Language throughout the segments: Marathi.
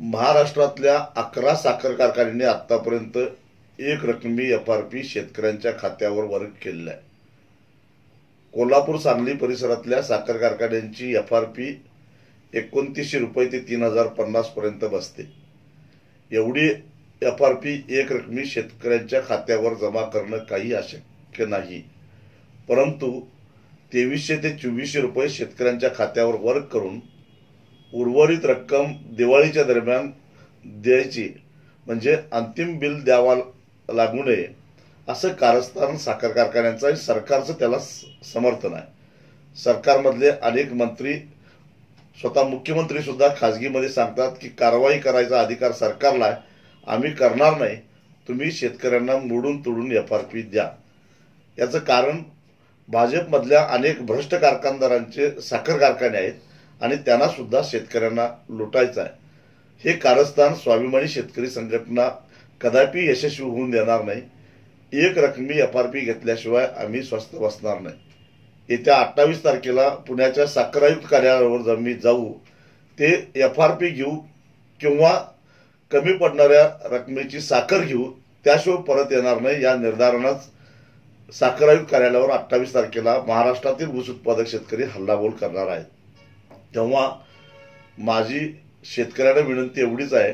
महाराष्ट्रातल्या अकरा साखर कारखान्यांनी आतापर्यंत एक रकमी एफ आर पी शेतकऱ्यांच्या खात्यावर वर्ग केलेला आहे. कोल्हापूर सांगली परिसरातल्या साखर कारखान्यांची एफ आर पी एकोणतीसशे रुपये ते तीन हजार पन्नास पर्यंत बसते. एवढी एफ आर पी एक रकमी शेतकऱ्यांच्या खात्यावर जमा करणं काही अशक्य नाही. परंतु तेवीसशे ते चोवीसशे रुपये शेतकऱ्यांच्या खात्यावर वर्ग करून उर्वरित रक्कम दिवाळीच्या दरम्यान द्यायची म्हणजे अंतिम बिल द्यावा लागू नये असं कारस्थान साखर कारखान्यांचं सरकारचं त्याला स- समर्थन आहे. सरकारमधले अनेक मंत्री स्वतः मुख्यमंत्री सुद्धा खाजगीमध्ये सांगतात की कारवाई करायचा अधिकार सरकारला आहे. आम्ही करणार नाही. तुम्ही शेतकऱ्यांना मोडून तोडून एफ आर पी द्या. याचं कारण भाजपमधल्या अनेक भ्रष्ट कारखानदारांचे साखर कारखाने आहेत. आणि त्यांना सुद्धा शेतकऱ्यांना लुटायचं आहे. हे कारस्थान स्वाभिमानी शेतकरी संघटना कदापि यशस्वी होऊन देणार नाही. एक रकमी एफ आर पी घेतल्याशिवाय आम्ही स्वस्त बसणार नाही. येत्या अठ्ठावीस तारखेला पुण्याच्या साखर आयुक्त कार्यालयावर आम्ही जाऊ ते एफ आर पी घेऊ किंवा कमी पडणाऱ्या रकमेची साखर घेऊ त्याशिवाय परत येणार नाही. या निर्धारणाच साखर आयुक्त कार्यालयावर अठ्ठावीस तारखेला महाराष्ट्रातील ऊस उत्पादक शेतकरी हल्लाबोल करणार आहेत. तेव्हा माझी शेतकऱ्यांना विनंती एवढीच आहे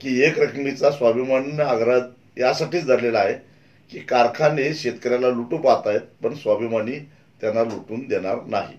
की एक रकमेचा स्वाभिमान आग्रह यासाठीच धरलेला आहे की कारखाने शेतकऱ्याला लुटू पाहत आहेत पण स्वाभिमानी त्यांना लुटून देणार नाही.